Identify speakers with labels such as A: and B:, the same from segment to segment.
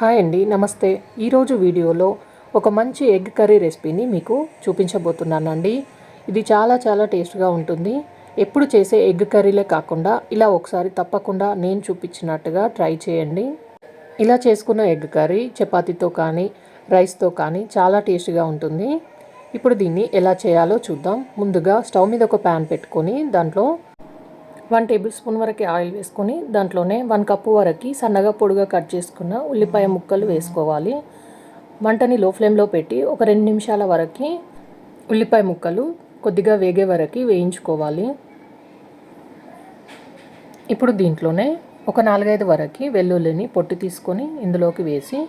A: Hi అండి నమస్తే. ఈరోజు వీడియోలో ఒక మంచి ఎగ్ కర్రీ రెసిపీని మీకు చూపించబోతున్నానండి. ఇది చాలా చాలా టేస్ట్గా ఉంటుంది. ఎప్పుడు చేసే ఎగ్ కర్రీలే కాకుండా ఇలా ఒకసారి తప్పకుండా నేను చూపించినట్టుగా ట్రై చేయండి. ఇలా చేసుకున్న ఎగ్ కర్రీ చపాతీతో కానీ రైస్తో కానీ చాలా టేస్ట్గా ఉంటుంది. ఇప్పుడు దీన్ని ఎలా చేయాలో చూద్దాం. ముందుగా స్టవ్ మీద ఒక ప్యాన్ పెట్టుకొని దాంట్లో వన్ టేబుల్ స్పూన్ వరకు ఆయిల్ వేసుకొని దాంట్లోనే వన్ కప్పు వరకు సన్నగా పొడిగా కట్ చేసుకున్న ఉల్లిపాయ ముక్కలు వేసుకోవాలి. మంటని లో ఫ్లేమ్లో పెట్టి ఒక రెండు నిమిషాల వరకు ఉల్లిపాయ ముక్కలు కొద్దిగా వేగే వరకు వేయించుకోవాలి. ఇప్పుడు దీంట్లోనే ఒక నాలుగైదు వరకు వెల్లుల్లిని పొట్టి తీసుకొని ఇందులోకి వేసి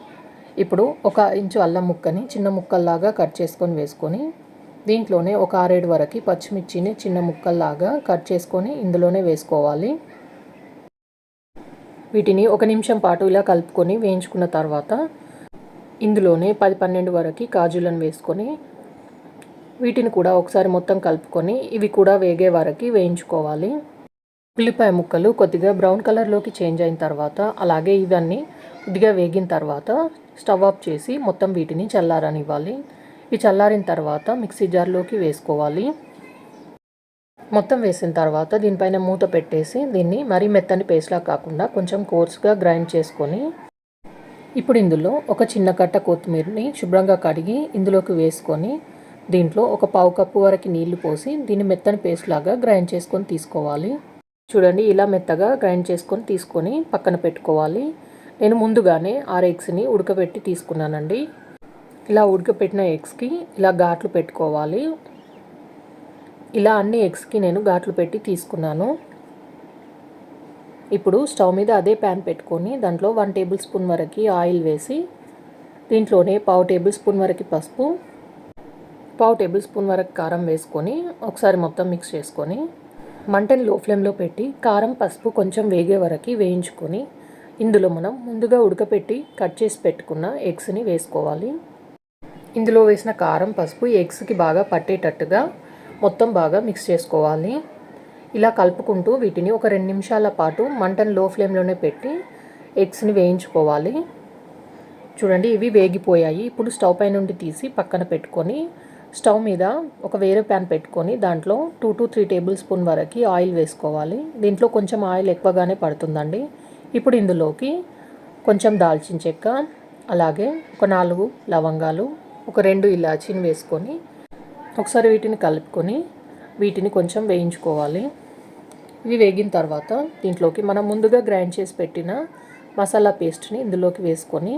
A: ఇప్పుడు ఒక ఇంచు అల్లం ముక్కని చిన్న ముక్కల్లాగా కట్ చేసుకొని వేసుకొని దీంట్లోనే ఒక ఆరేడు వరకు పచ్చిమిర్చిని చిన్న ముక్కల్లాగా కట్ చేసుకొని ఇందులోనే వేసుకోవాలి. వీటిని ఒక నిమిషం పాటు ఇలా కలుపుకొని వేయించుకున్న తర్వాత ఇందులోనే పది పన్నెండు వరకు కాజులను వేసుకొని వీటిని కూడా ఒకసారి మొత్తం కలుపుకొని ఇవి కూడా వేగే వరకు వేయించుకోవాలి. ఉల్లిపాయ ముక్కలు కొద్దిగా బ్రౌన్ కలర్లోకి చేంజ్ అయిన తర్వాత అలాగే ఇవన్నీ కొద్దిగా వేగిన తర్వాత స్టవ్ ఆఫ్ చేసి మొత్తం వీటిని చల్లారనివ్వాలి. ఇవి చల్లారిన తర్వాత మిక్సీ జార్లోకి వేసుకోవాలి. మొత్తం వేసిన తర్వాత దీనిపైన మూత పెట్టేసి దీన్ని మరీ మెత్తని పేస్ట్లా కాకుండా కొంచెం కోర్స్గా గ్రైండ్ చేసుకొని ఇప్పుడు ఇందులో ఒక చిన్న కట్ట కొత్తిమీరని శుభ్రంగా కడిగి ఇందులోకి వేసుకొని దీంట్లో ఒక పావు కప్పు వరకు నీళ్ళు పోసి దీన్ని మెత్తని పేస్ట్ లాగా గ్రైండ్ చేసుకొని తీసుకోవాలి. చూడండి ఇలా మెత్తగా గ్రైండ్ చేసుకొని తీసుకొని పక్కన పెట్టుకోవాలి. నేను ముందుగానే ఆరు ఎగ్స్ని ఉడకబెట్టి తీసుకున్నానండి. ఇలా ఉడకపెట్టిన ఎగ్స్కి ఇలా ఘాట్లు పెట్టుకోవాలి. ఇలా అన్ని ఎగ్స్కి నేను ఘాట్లు పెట్టి తీసుకున్నాను. ఇప్పుడు స్టవ్ మీద అదే ప్యాన్ పెట్టుకొని దాంట్లో వన్ టేబుల్ స్పూన్ వరకు ఆయిల్ వేసి దీంట్లోనే పావు టేబుల్ స్పూన్ వరకు పసుపు పావు టేబుల్ స్పూన్ వరకు కారం వేసుకొని ఒకసారి మొత్తం మిక్స్ చేసుకొని మంటని లో ఫ్లేమ్లో పెట్టి కారం పసుపు కొంచెం వేగే వరకు వేయించుకొని ఇందులో మనం ముందుగా ఉడకపెట్టి కట్ చేసి పెట్టుకున్న ఎగ్స్ని వేసుకోవాలి. ఇందులో వేసిన కారం పసుపు ఎగ్స్కి బాగా పట్టేటట్టుగా మొత్తం బాగా మిక్స్ చేసుకోవాలి. ఇలా కలుపుకుంటూ వీటిని ఒక రెండు నిమిషాల పాటు మంటను లో ఫ్లేమ్లోనే పెట్టి ఎగ్స్ని వేయించుకోవాలి. చూడండి ఇవి వేగిపోయాయి. ఇప్పుడు స్టవ్ పై నుండి తీసి పక్కన పెట్టుకొని స్టవ్ మీద ఒక వేరే ప్యాన్ పెట్టుకొని దాంట్లో two to three tablespoon వరకు ఆయిల్ వేసుకోవాలి. దీంట్లో కొంచెం ఆయిల్ ఎక్కువగానే పడుతుందండి. ఇప్పుడు ఇందులోకి కొంచెం దాల్చిన చెక్క అలాగే ఒక నాలుగు లవంగాలు ఒక రెండు ఇలాచీని వేసుకొని ఒకసారి వీటిని కలుపుకొని వీటిని కొంచెం వేయించుకోవాలి. ఇవి వేగిన తర్వాత దీంట్లోకి మనం ముందుగా గ్రైండ్ చేసి పెట్టిన మసాలా పేస్ట్ని ఇందులోకి వేసుకొని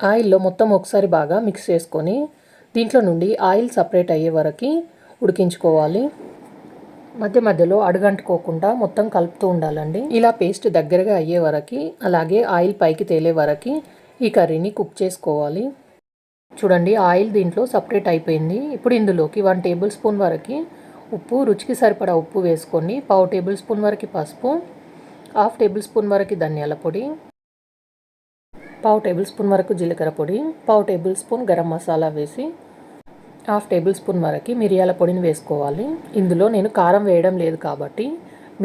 A: ఆయిల్లో మొత్తం ఒకసారి బాగా మిక్స్ చేసుకొని దీంట్లో నుండి ఆయిల్ సపరేట్ అయ్యే వరకు ఉడికించుకోవాలి. మధ్య మధ్యలో అడుగంటుకోకుండా మొత్తం కలుపుతూ ఉండాలండి. ఇలా పేస్ట్ దగ్గరగా అయ్యే వరకు అలాగే ఆయిల్ పైకి తేలే వరకు ఈ కర్రీని కుక్ చేసుకోవాలి. చూడండి ఆయిల్ దీంట్లో సపరేట్ అయిపోయింది. ఇప్పుడు ఇందులోకి వన్ టేబుల్ స్పూన్ వరకు ఉప్పు రుచికి సరిపడా ఉప్పు వేసుకొని పావు టేబుల్ స్పూన్ వరకు పసుపు హాఫ్ టేబుల్ స్పూన్ వరకు ధనియాల పొడి పావు టేబుల్ స్పూన్ వరకు జీలకర్ర పొడి పావు టేబుల్ స్పూన్ గరం మసాలా వేసి హాఫ్ టేబుల్ స్పూన్ వరకు మిరియాల పొడిని వేసుకోవాలి. ఇందులో నేను కారం వేయడం లేదు కాబట్టి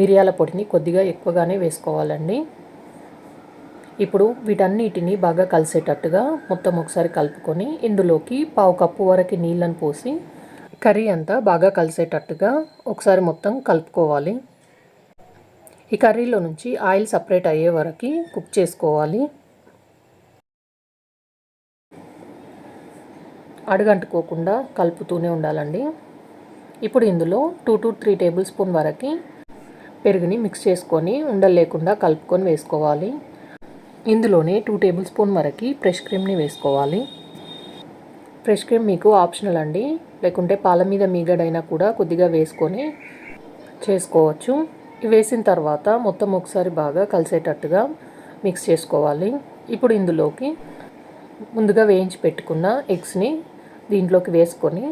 A: మిరియాల పొడిని కొద్దిగా ఎక్కువగానే వేసుకోవాలండి. ఇప్పుడు వీటన్నిటిని బాగా కలిసేటట్టుగా మొత్తం ఒకసారి కలుపుకొని ఇందులోకి పావు కప్పు వరకు నీళ్ళని పోసి కర్రీ అంతా బాగా కలిసేటట్టుగా ఒకసారి మొత్తం కలుపుకోవాలి. ఈ కర్రీలో నుంచి ఆయిల్ సపరేట్ అయ్యే వరకు కుక్ చేసుకోవాలి. అడుగంటుకోకుండా కలుపుతూనే ఉండాలండి. ఇప్పుడు ఇందులో two to three tablespoon వరకు పెరుగుని మిక్స్ చేసుకొని ఉండలేకుండా కలుపుకొని వేసుకోవాలి. ఇందులోనే టూ టేబుల్ స్పూన్ వరకు ఫ్రెష్ క్రీమ్ని వేసుకోవాలి. ఫ్రెష్ క్రీమ్ మీకు ఆప్షనల్ అండి. లేకుంటే పాల మీద మీగడైనా కూడా కొద్దిగా వేసుకొని చేసుకోవచ్చు. వేసిన తర్వాత మొత్తం ఒకసారి బాగా కలిసేటట్టుగా మిక్స్ చేసుకోవాలి. ఇప్పుడు ఇందులోకి ముందుగా వేయించి పెట్టుకున్న ఎగ్స్ని దీంట్లోకి వేసుకొని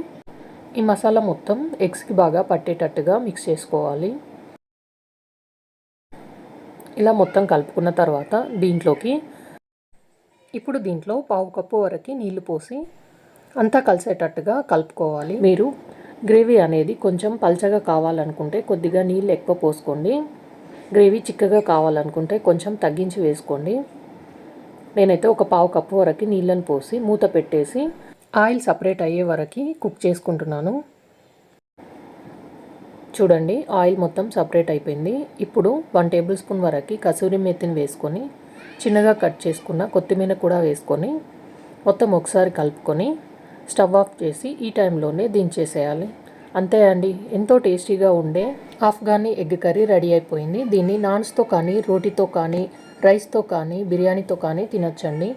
A: ఈ మసాలా మొత్తం ఎగ్స్కి బాగా పట్టేటట్టుగా మిక్స్ చేసుకోవాలి. ఇలా మొత్తం కలుపుకున్న తర్వాత దీంట్లోకి ఇప్పుడు దీంట్లో పావు కప్పు వరకు నీళ్ళు పోసి అంతా కలిసేటట్టుగా కలుపుకోవాలి. మీరు గ్రేవీ అనేది కొంచెం పల్చగా కావాలనుకుంటే కొద్దిగా నీళ్ళు ఎక్కువ పోసుకోండి. గ్రేవీ చిక్కగా కావాలనుకుంటే కొంచెం తగ్గించి వేసుకోండి. నేనైతే ఒక పావు కప్పు వరకు నీళ్ళని పోసి మూత పెట్టేసి ఆయిల్ సపరేట్ అయ్యే వరకు కుక్ చేసుకుంటున్నాను. చూడండి ఆయిల్ మొత్తం సపరేట్ అయిపోయింది. ఇప్పుడు వన్ టేబుల్ స్పూన్ వరకు కసూరి మెత్తిని వేసుకొని చిన్నగా కట్ చేసుకున్న కొత్తిమీర కూడా వేసుకొని మొత్తం ఒకసారి కలుపుకొని స్టవ్ ఆఫ్ చేసి ఈ టైంలోనే దించేసేయాలి. అంతే అండి. ఎంతో టేస్టీగా ఉండే ఆఫ్ఘనీ ఎగ్ కర్రీ రెడీ అయిపోయింది. దీన్ని నాన్స్తో కానీ రోటీతో కానీ రైస్తో కానీ బిర్యానీతో కానీ తినొచ్చండి.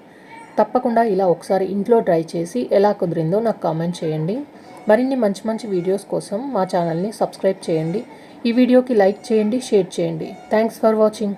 A: తప్పకుండా ఇలా ఒకసారి ఇంట్లో ట్రై చేసి ఎలా కుదిరిందో నాకు కామెంట్ చేయండి. మరిన్ని మంచి మంచి వీడియోస్ కోసం మా ఛానల్ని సబ్స్క్రైబ్ చేయండి. ఈ వీడియోకి లైక్ చేయండి షేర్ చేయండి. Thanks for watching